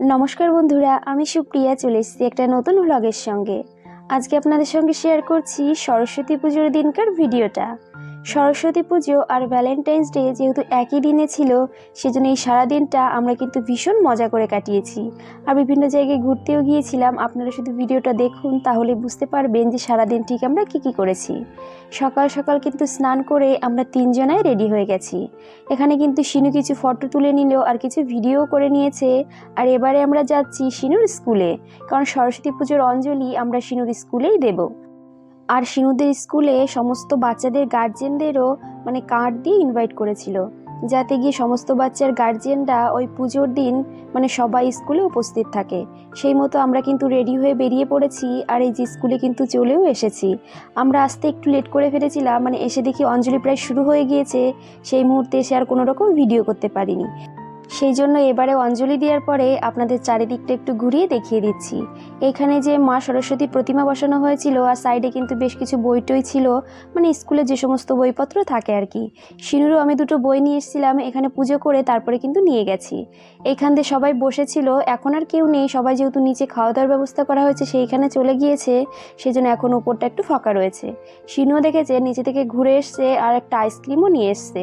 নমস্কার বন্ধুরা, আমি সুপ্রিয়া, চলে এসেছি একটা নতুন ভ্লগের সঙ্গে। আজকে আপনাদের সঙ্গে শেয়ার করছি সরস্বতী পুজোর দিনকার ভিডিওটা সরস্বতী পুজো আর ভ্যালেন্টাইন্স ডে যেহেতু একই দিনে ছিল, সেজন্য এই সারাদিনটা আমরা কিন্তু ভীষণ মজা করে কাটিয়েছি। আর বিভিন্ন জায়গায় ঘুরতেও গিয়েছিলাম, আপনারা শুধু ভিডিওটা দেখুন, তাহলে বুঝতে পারবেন যে সারাদিন ঠিক আমরা কী কী করেছি। সকাল সকাল কিন্তু স্নান করে আমরা তিনজনাই রেডি হয়ে গেছি। এখানে কিন্তু শিনু কিছু ফটো তুলে নিল আর কিছু ভিডিও করে নিয়েছে। আর এবারে আমরা যাচ্ছি শিনুর স্কুলে, কারণ সরস্বতী পুজোর অঞ্জলি আমরা শিনুর স্কুলেই দেব। আর শিনুদের স্কুলে সমস্ত বাচ্চাদের গার্জেনদেরও মানে কার্ড দিয়ে ইনভাইট করেছিল। যাতে গিয়ে সমস্ত বাচ্চার গার্জেনরা ওই পুজোর দিন মানে সবাই স্কুলে উপস্থিত থাকে। সেই মতো আমরা কিন্তু রেডি হয়ে বেরিয়ে পড়েছি আর এই যে স্কুলে কিন্তু চলেও এসেছি। আমরা আসতে একটু লেট করে ফেলেছিলাম মানে এসে দেখি অঞ্জলি প্রায় শুরু হয়ে গিয়েছে। সেই মুহূর্তে এসে আর কোনো রকম ভিডিও করতে পারিনি। সেই জন্য এবারে অঞ্জলি দেওয়ার পরে আপনাদের চারিদিকটা একটু ঘুরিয়ে দেখিয়ে দিচ্ছি। এখানে যে মা সরস্বতী প্রতিমা বসানো হয়েছিল আর সাইডে কিন্তু বেশ কিছু বই টই ছিল মানে স্কুলে যে সমস্ত বইপত্র থাকে আর কি। শিনুরও আমি দুটো বই নিয়ে এসেছিলাম, এখানে পুজো করে তারপরে কিন্তু নিয়ে গেছি। এখান দিয়ে সবাই বসেছিল, এখন আর কেউ নেই, সবাই যেহেতু নিচে খাওয়া দাওয়ার ব্যবস্থা করা হয়েছে, সেইখানে চলে গিয়েছে সেই জন্য এখন উপরটা একটু ফাঁকা রয়েছে। শিনুও দেখেছে, নিচে থেকে ঘুরে এসছে আর একটা আইসক্রিমও নিয়ে এসছে।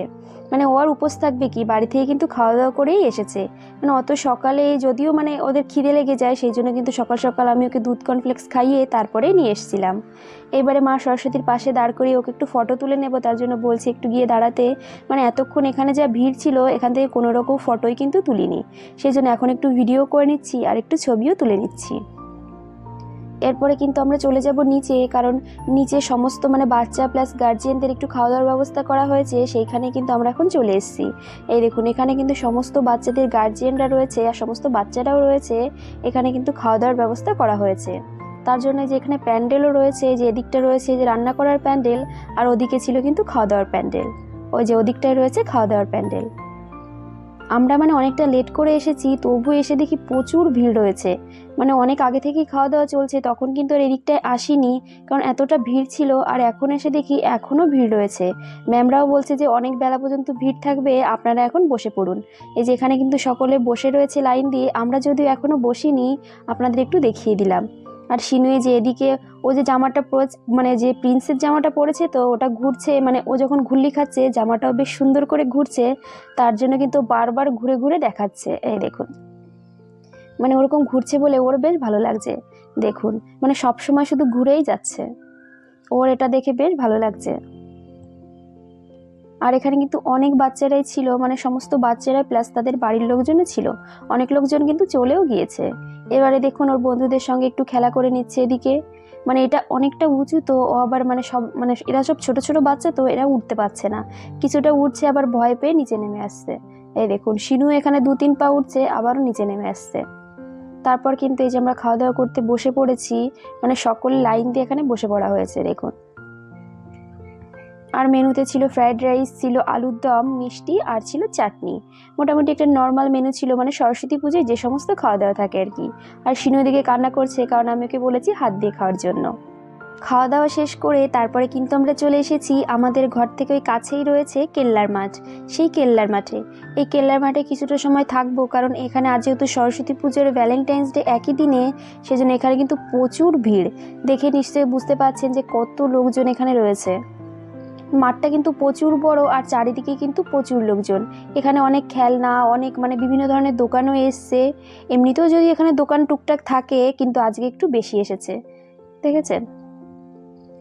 মানে ও আর উপোস থাকবে কি? বাড়ি থেকে কিন্তু খাওয়া দাওয়া করেই এসেছে। মানে অত সকালে যদিও মানে ওদের খিদে লেগে যায়, সেই জন্য কিন্তু সকাল সকাল আমি ওকে দুধ কর্নফ্লেক্স খাইয়ে তারপরে নিয়ে এসেছিলাম। এবারে মা সরস্বতীর পাশে দাঁড় করিয়ে ওকে একটু ফটো তুলে নেব, তার জন্য বলছি একটু গিয়ে দাঁড়াতে। মানে এতক্ষণ এখানে যা ভিড় ছিল, এখান থেকে কোনো রকম ফটোই কিন্তু তুলিনি। সেই জন্য এখন একটু ভিডিও করে নিচ্ছি আর একটু ছবিও তুলে নিচ্ছি। এরপরে কিন্তু আমরা চলে যাব নিচে, কারণ নিচে সমস্ত মানে বাচ্চা প্লাস গার্জিয়ানদের একটু খাওয়া দাওয়ার ব্যবস্থা করা হয়েছে, সেইখানে কিন্তু আমরা এখন চলে এসেছি। এই দেখুন, এখানে কিন্তু সমস্ত বাচ্চাদের গার্জিয়ানরা রয়েছে আর সমস্ত বাচ্চারাও রয়েছে। এখানে কিন্তু খাওয়া দাওয়ার ব্যবস্থা করা হয়েছে। তার জন্য যে এখানে প্যান্ডেলও রয়েছে যে এদিকটা রয়েছে যে রান্না করার প্যান্ডেল, আর ওদিকে ছিল কিন্তু খাওয়া দাওয়ার প্যান্ডেল। ওই যে ওদিকটায় রয়েছে খাওয়া দাওয়ার প্যান্ডেল। আমরা মানে অনেকটা লেট করে এসেছি, তবু এসে দেখি প্রচুর ভিড় রয়েছে। মানে অনেক আগে থেকেই খাওয়া দাওয়া চলছে, তখন কিন্তু আর এদিকটায় আসিনি, কারণ এতটা ভিড় ছিল আর এখন এসে দেখি এখনও ভিড় রয়েছে। ম্যামরাও বলছে যে অনেক বেলা পর্যন্ত ভিড় থাকবে, আপনারা এখন বসে পড়ুন। এই যে এখানে কিন্তু সকলে বসে রয়েছে লাইন দিয়ে, আমরা যদিও এখনও বসিনি, আপনাদের একটু দেখিয়ে দিলাম। আর সিনুয়ে যে এদিকে, ও যে জামাটা পরে মানে যে প্রিন্সের জামাটা পরেছে তো ওটা ঘুরছে মানে ও যখন ঘুরলি খাচ্ছে, জামাটাও বেশ সুন্দর করে ঘুরছে, তার জন্য কিন্তু বারবার ঘুরে ঘুরে দেখাচ্ছে। এই দেখুন। মানে ওরকম ঘুরছে বলে ওর বেশ ভালো লাগছে। দেখুন মানে সব সময় শুধু ঘুরেই যাচ্ছে। ওর এটা দেখে বেশ ভালো লাগছে। আর এখানে কিন্তু অনেক বাচ্চারাই ছিল মানে সমস্ত বাচ্চারাই প্লাস তাদের বাড়ির লোকজনও ছিল। অনেক লোকজন কিন্তু চলেও গিয়েছে। এবারে দেখুন ওর বন্ধুদের সঙ্গে একটু খেলা করে নিচ্ছে এদিকে। মানে এটা অনেকটা উঁচু তো, ও আবার মানে সব মানে এরা সব ছোট ছোট বাচ্চা তো, এরা উঠতে পারছে না। কিছুটা উঠছে, আবার ভয় পেয়ে নিচে নেমে আসছে। এই দেখুন, শিনু এখানে দু তিন পা উঠছে, আবারও নিচে নেমে আসছে। তারপর কিন্তু এই যে আমরা খাওয়া দাওয়া করতে বসে পড়েছি মানে সকল লাইন দিয়ে এখানে বসে পড়া হয়েছে, দেখুন। আর মেনুতে ছিল ফ্রায়েড রাইস, ছিল আলুর দম, মিষ্টি আর ছিল চাটনি। মোটামুটি একটা নর্মাল মেনু ছিল মানে সরস্বতী পুজোয় যে সমস্ত খাওয়া দাওয়া থাকে আর কি। আর শিনু দিকে কান্না করছে কারণ আমি ওকে বলেছি হাত দিয়ে খাওয়ার জন্য। খাওয়া দাওয়া শেষ করে তারপরে কিন্তু আমরা চলে এসেছি আমাদের ঘর থেকে ওই কাছেই রয়েছে কেল্লার মাঠ। সেই কেল্লার মাঠে। এই কেল্লার মাঠে কিছুটা সময় থাকব কারণ এখানে আজ যেহেতু সরস্বতী পুজোর ভ্যালেন্টাইন্স ডে একই দিনে, সেজন্য এখানে কিন্তু প্রচুর ভিড়। দেখে নিশ্চয়ই বুঝতে পারছেন যে কত লোকজন এখানে রয়েছে। মাঠটা কিন্তু প্রচুর বড় আর চারিদিকে কিন্তু প্রচুর লোকজন। এখানে অনেক খেলনা, অনেক মানে বিভিন্ন ধরনের দোকানও এসছে। এমনিতেও যদি এখানে দোকান টুকটাক থাকে, কিন্তু আজকে একটু বেশি এসেছে। দেখেছেন?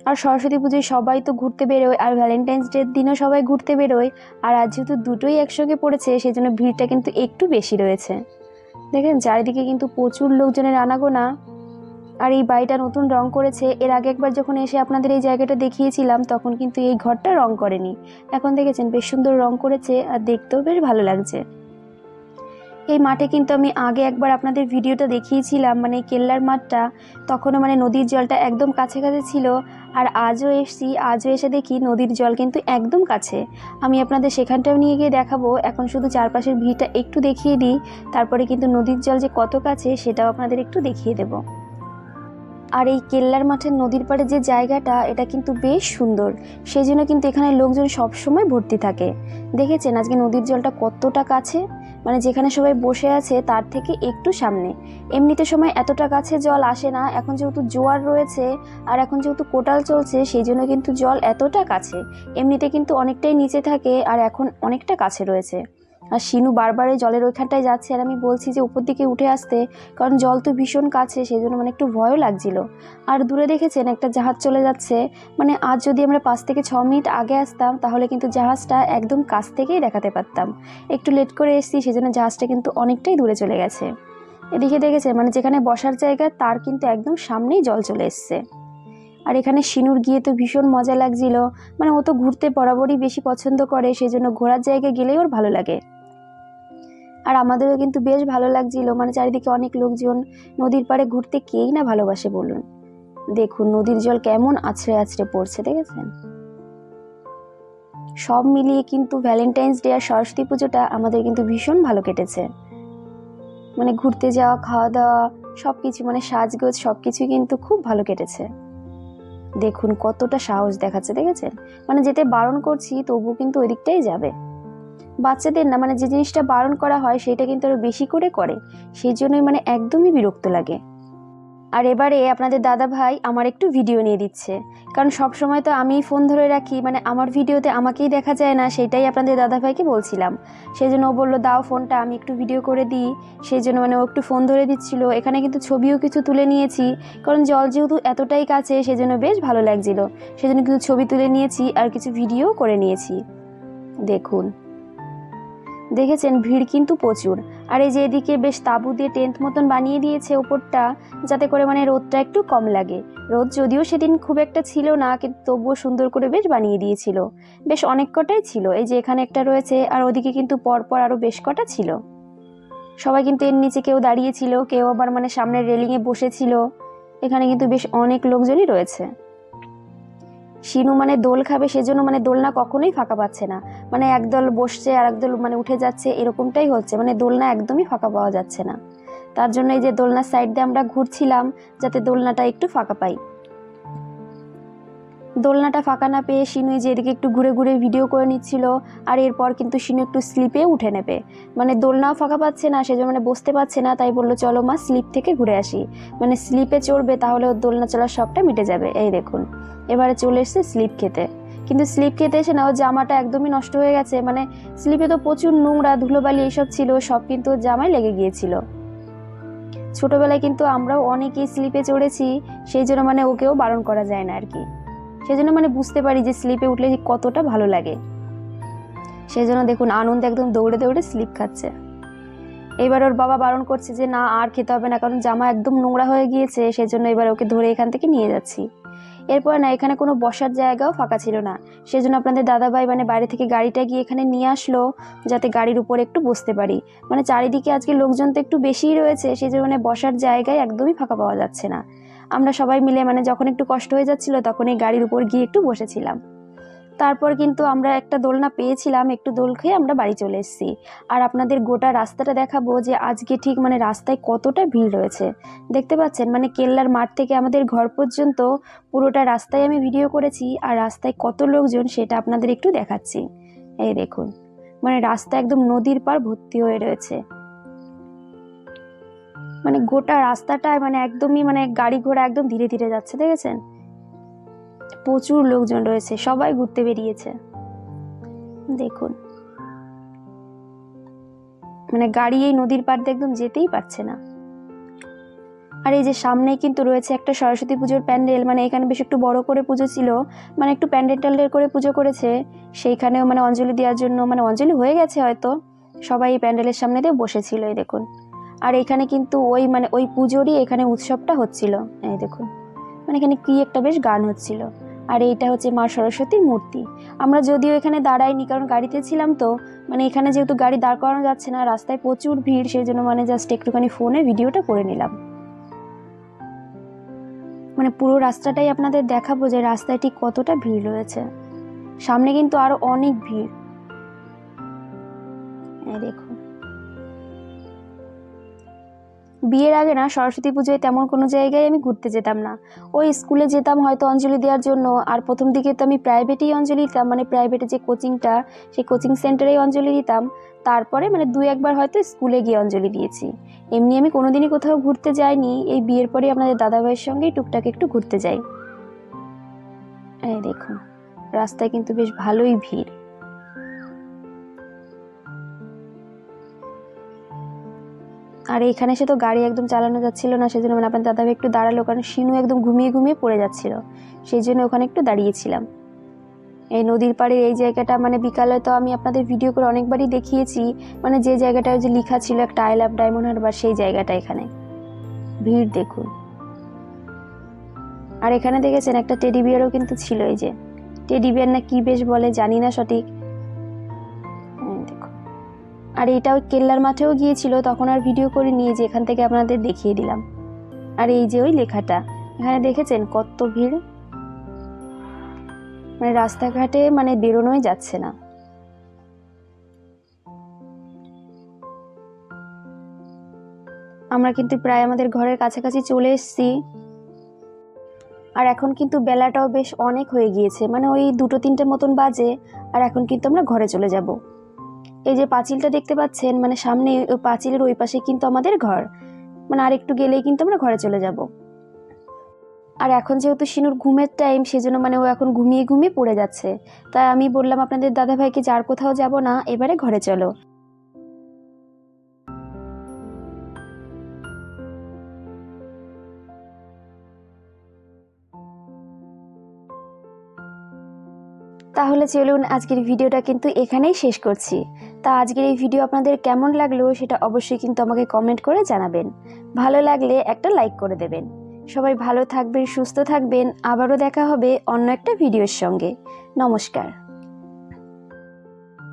আর সরস্বতী পুজোয় সবাই তো ঘুরতে বেরোয়, আর ভ্যালেন্টাইন্স ডের দিনও সবাই ঘুরতে বেরোয়। আর আজ যেহেতু দুটোই একসঙ্গে পড়েছে সেই জন্য ভিড়টা কিন্তু একটু বেশি রয়েছে। দেখেন, চারিদিকে কিন্তু প্রচুর লোকজনের আনাগোনা। আর এই বাড়িটা নতুন রং করেছে, এর আগে একবার যখন এসে আপনাদের এই জায়গাটা দেখিয়েছিলাম, তখন কিন্তু এই ঘরটা রং করেনি। এখন দেখেছেন বেশ সুন্দর রং করেছে আর দেখতেও বেশ ভালো লাগছে। এই মাঠে কিন্তু আমি আগে একবার আপনাদের ভিডিওটা দেখিয়েছিলাম মানে কেল্লার মাঠটা, তখনও মানে নদীর জলটা একদম কাছে কাছে ছিল, আর আজও এসছি, আজও এসে দেখি নদীর জল কিন্তু একদম কাছে। আমি আপনাদের সেখানটাও নিয়ে গিয়ে দেখাবো, এখন শুধু চারপাশের ভিড়টা একটু দেখিয়ে দিই, তারপরে কিন্তু নদীর জল যে কত কাছে সেটাও আপনাদের একটু দেখিয়ে দেবো। আর এই কেল্লার মাঠের নদীর পাড়ে যে জায়গাটা, এটা কিন্তু বেশ সুন্দর। সেই জন্য কিন্তু এখানে লোকজন সবসময় ভর্তি থাকে। দেখেছেন আজকে নদীর জলটা কতটা কাছে? মানে যেখানে সবাই বসে আছে, তার থেকে একটু সামনে। এমনিতে সময় এতটা কাছে জল আসে না, এখন যেহেতু জোয়ার রয়েছে আর এখন যেহেতু কোটাল চলছে, সেই জন্য কিন্তু জল এতটা কাছে। এমনিতে কিন্তু অনেকটাই নিচে থাকে আর এখন অনেকটা কাছে রয়েছে। আর শিনু বারবার এই জলের ওইখানটায় যাচ্ছে আর আমি বলছি যে উপর দিকে উঠে আসতে, কারণ জল তো ভীষণ কাছে সেই জন্য মানে একটু ভয়ও লাগছিল। আর দূরে দেখেছেন, একটা জাহাজ চলে যাচ্ছে মানে আজ যদি আমরা পাঁচ থেকে ছ মিনিট আগে আসতাম, তাহলে কিন্তু জাহাজটা একদম কাছ থেকেই দেখাতে পারতাম। একটু লেট করে এসেছি, সেজন্য জাহাজটা কিন্তু অনেকটাই দূরে চলে গেছে। এদিকে দেখেছে মানে যেখানে বসার জায়গা, তার কিন্তু একদম সামনেই জল চলে এসছে। আর এখানে সিনুর গিয়ে তো ভীষণ মজা লাগছিল। মানে ও তো ঘুরতে বরাবরই বেশি পছন্দ করে সেই জন্য ঘোরার জায়গায় গেলেই ওর ভালো লাগে। আর আমাদেরও কিন্তু বেশ ভালো লাগছিল। মানে চারিদিকে অনেক লোকজন নদীর পাড়ে ঘুরতে কেই না ভালোবাসে বলুন। দেখুন নদীর জল কেমন আছড়ে আছড়ে পড়ছে, দেখেছেন? সব মিলিয়ে কিন্তু ভ্যালেন্টাইন্স ডে আর সরস্বতী পুজোটা আমাদের কিন্তু ভীষণ ভালো কেটেছে। মানে ঘুরতে যাওয়া খাওয়া দাওয়া সব কিছু মানে সাজগোজ সব কিছুই কিন্তু খুব ভালো কেটেছে। দেখুন কতটা সাহস দেখাচ্ছে, দেখেছেন? মানে যেতে বারণ করছি তবু কিন্তু ওই দিকটাই যাবে। বাচ্চাদের না মানে যে জিনিসটা বারণ করা হয় সেটা কিন্তু আরও বেশি করে করে, সেই জন্যই মানে একদমই বিরক্ত লাগে। আর এবারে আপনাদের দাদা ভাই আমার একটু ভিডিও নিয়ে দিচ্ছে, কারণ সব সময় তো আমি ফোন ধরে রাখি মানে আমার ভিডিওতে আমাকেই দেখা যায় না, সেটাই আপনাদের দাদা ভাইকে বলছিলাম। সেই জন্য ও বলল, দাও ফোনটা আমি একটু ভিডিও করে দিই। সেই জন্য মানে ও একটু ফোন ধরে দিচ্ছিল। এখানে কিন্তু ছবিও কিছু তুলে নিয়েছি, কারণ জল যেহেতু এতটাই কাছে সেই জন্য বেশ ভালো লাগছিল। সেই জন্য কিছু ছবি তুলে নিয়েছি আর কিছু ভিডিও করে নিয়েছি। দেখুন। দেখেছেন ভিড় কিন্তু প্রচুর। আর এই যে এদিকে বেশ তাঁবু দিয়ে টেন্ট মতন বানিয়ে দিয়েছে ওপরটা, যাতে করে মানে রোদটা একটু কম লাগে। রোদ যদিও সেদিন খুব একটা ছিল না, কিন্তু তবুও সুন্দর করে বেশ বানিয়ে দিয়েছিল। বেশ অনেক কটাই ছিল। এই যে এখানে একটা রয়েছে, আর ওদিকে কিন্তু পরপর আরও বেশ কটা ছিল। সবাই কিন্তু এর নিচে কেউ দাঁড়িয়েছিল কেউ আবার মানে সামনের রেলিংয়ে বসেছিল। এখানে কিন্তু বেশ অনেক লোকজনই রয়েছে। শিনু মানে দোল খাবে সেজন্য মানে দোলনা কখনোই ফাঁকা পাচ্ছে না। মানে একদল বসছে আর একদল মানে উঠে যাচ্ছে, এরকমটাই হচ্ছে। মানে দোলনা একদমই ফাঁকা পাওয়া যাচ্ছে না। তার জন্য এই যে দোলনার সাইড দিয়ে আমরা ঘুরছিলাম, যাতে দোলনাটা একটু ফাঁকা পাই। দোলনাটা ফাঁকা না পেয়ে শিনু যে এদিকে একটু ঘুরে ঘুরে ভিডিও করে নিচ্ছিল, আর এরপর কিন্তু শিনু একটু স্লিপে উঠে নেবে। মানে দোলনাও ফাঁকা পাচ্ছে না সেজন্য মানে বসতে পারছে না, তাই বলল, চলো মা স্লিপ থেকে ঘুরে আসি। মানে স্লিপে চড়বে, তাহলে ওর দোলনা চলার শখটা মিটে যাবে। এই দেখুন, এবারে চলে এসছে স্লিপ খেতে। কিন্তু স্লিপ খেতে এসে না, ওর জামাটা একদমই নষ্ট হয়ে গেছে। মানে স্লিপে তো প্রচুর নোংরা, ধুলোবালি এইসব ছিল, সব কিন্তু ওর জামায় লেগে গিয়েছিল। ছোটবেলায় কিন্তু আমরাও অনেকেই স্লিপে চড়েছি, সেই জন্য মানে ওকেও বারণ করা যায় না আর কি। সেই জন্য মানে বুঝতে পারি যে স্লিপে উঠলে যে কতটা ভালো লাগে। সেই জন্য দেখুন, আনন্দ একদম দৌড়ে দৌড়ে স্লিপ খাচ্ছে। এবার ওর বাবা বারণ করছে যে, না, আর খেতে হবে না, কারণ জামা একদম নোংরা হয়ে গিয়েছে, সেজন্য এবার ওকে ধরে এখান থেকে নিয়ে যাচ্ছি। এরপর না, এখানে কোনো বসার জায়গাও ফাঁকা ছিল না। সেজন্য আপনাদের দাদাভাই মানে বাইরে থেকে গাড়িটা গিয়ে এখানে নিয়ে আসলো, যাতে গাড়ির উপর একটু বসতে পারি। মানে চারিদিকে আজকে লোকজন তো একটু বেশিই রয়েছে সেই জন্য মানে বসার জায়গায় একদমই ফাঁকা পাওয়া যাচ্ছে না। আমরা সবাই মিলে মানে যখন একটু কষ্ট হয়ে যাচ্ছিল, তখন এই গাড়ির উপর গিয়ে একটু বসেছিলাম। তারপর কিন্তু আমরা একটা দোলনা পেয়েছিলাম, একটু দোল খেয়ে আমরা বাড়ি চলে এসেছি। আর আপনাদের গোটা রাস্তাটা দেখাবো যে আজকে ঠিক মানে রাস্তায় কতটা ভিড় রয়েছে। দেখতে পাচ্ছেন মানে কেল্লার মাঠ থেকে আমাদের ঘর পর্যন্ত পুরোটা রাস্তায় আমি ভিডিও করেছি, আর রাস্তায় কত লোকজন সেটা আপনাদের একটু দেখাচ্ছি। এই দেখুন মানে রাস্তা একদম নদীর পার ভর্তি হয়ে রয়েছে। মানে গোটা রাস্তাটায় মানে একদমই মানে গাড়ি ঘোড়া একদম ধীরে ধীরে যাচ্ছে, দেখেছেন? প্রচুর লোকজন রয়েছে, সবাই ঘুরতে বেরিয়েছে। দেখুন। মানে গাড়ি এই নদীর পাড় দিয়ে একদম যেতেই পারছে না। আর এই যে সামনেই কিন্তু রয়েছে একটা সরস্বতী পুজোর প্যান্ডেল মানে এখানে বেশ একটু বড় করে পুজো ছিল মানে একটু প্যান্ডেল ট্যান্ডেল করে পুজো করেছে, সেইখানেও মানে অঞ্জলি দেওয়ার জন্য মানে অঞ্জলি হয়ে গেছে হয়তো। সবাই এই প্যান্ডেলের সামনে দিয়ে বসেছিল, এই দেখুন। আর এখানে কিন্তু ওই মানে ওই পুজোরই এখানে উৎসবটা হচ্ছিল। এই দেখুন মানে এখানে কি একটা বেশ গান হচ্ছিল। আর এইটা হচ্ছে মা সরস্বতীর মূর্তি। আমরা যদিও এখানে দাঁড়াইনি, কারণ গাড়িতে ছিলাম তো মানে এখানে যেহেতু গাড়ি দাঁড় করানো যাচ্ছে না, রাস্তায় প্রচুর ভিড়, সেই জন্য মানে জাস্ট একটুখানি ফোনে ভিডিওটা করে নিলাম। মানে পুরো রাস্তাটাই আপনাদের দেখাবো যে রাস্তায় ঠিক কতটা ভিড় রয়েছে। সামনে কিন্তু আরও অনেক ভিড়। দেখুন। বিয়ের আগে না সরস্বতী পুজোয় তেমন কোনো জায়গায় আমি ঘুরতে যেতাম না। ওই স্কুলে যেতাম হয়তো অঞ্জলি দেওয়ার জন্য, আর প্রথম দিকে তো আমি প্রাইভেটেই অঞ্জলি দিতাম মানে প্রাইভেটে যে কোচিংটা, সেই কোচিং সেন্টারেই অঞ্জলি দিতাম। তারপরে মানে দু একবার হয়তো স্কুলে গিয়ে অঞ্জলি দিয়েছি। এমনি আমি কোনোদিনই কোথাও ঘুরতে যাইনি, এই বিয়ের পরে আপনাদের দাদাভাইয়ের সঙ্গেই টুকটাক একটু ঘুরতে যাই। এই দেখুন, রাস্তায় কিন্তু বেশ ভালোই ভিড়। আর এখানে সে তো গাড়ি একদম চালানো যাচ্ছিল না, সেজন্য মানে আপনার দাদাভাই একটু দাঁড়াল, কারণ শিনু একদম ঘুমিয়ে ঘুমিয়ে পড়ে যাচ্ছিল। সেই জন্য ওখানে একটু দাঁড়িয়েছিলাম। এই নদীর পাড়ের এই জায়গাটা মানে বিকালে তো আমি আপনাদের ভিডিও করে অনেকবারই দেখিয়েছি মানে যে জায়গাটা যে লেখা ছিল একটা আই লাভ ডায়মন্ড হারবার, সেই জায়গাটা এখানে। ভিড় দেখুন। আর এখানে দেখেছেন একটা টেডি বিয়ারও কিন্তু ছিল এই যে। টেডি বিয়ার না কি বেশ বলে জানি না সঠিক। আর এটা ওই কেল্লার মাঠেও গিয়েছিল, তখন আর ভিডিও করে নিয়ে যে এখান থেকে আপনাদের দেখিয়ে দিলাম। আর এই যে ওই লেখাটা, এখানে দেখেছেন কত ভিড়? মানে রাস্তাঘাটে মানে বেরোনোই যাচ্ছে না। আমরা কিন্তু প্রায় আমাদের ঘরের কাছাকাছি চলে এসেছি। আর এখন কিন্তু বেলাটাও বেশ অনেক হয়ে গিয়েছে মানে ওই দুটো তিনটে মতন বাজে, আর এখন কিন্তু আমরা ঘরে চলে যাব। এই যে পাঁচিলটা দেখতে পাচ্ছেন মানে সামনে পাঁচিলের ওই পাশে কিন্তু আমাদের ঘর। মানে আর একটু গেলেই কিন্তু আমরা ঘরে চলে যাব। আর এখন যেহেতু শিনুর ঘুমের টাইম সেজন্য মানে ও এখন ঘুমিয়ে ঘুমিয়ে পড়ে যাচ্ছে। তাই আমি বললাম আপনাদের দাদা ভাইকে যার কোথাও যাব না, এবারে ঘরে চলো। তাহলে চলুন আজকের ভিডিওটা কিন্তু এখানেই শেষ করছি। তা আজকের এই ভিডিও আপনাদের কেমন লাগল সেটা অবশ্যই কিন্তু আমাকে কমেন্ট করে জানাবেন। ভালো লাগলে একটা লাইক করে দেবেন। সবাই ভালো থাকবেন, সুস্থ থাকবেন। আবারও দেখা হবে অন্য একটা ভিডিওর সঙ্গে। নমস্কার।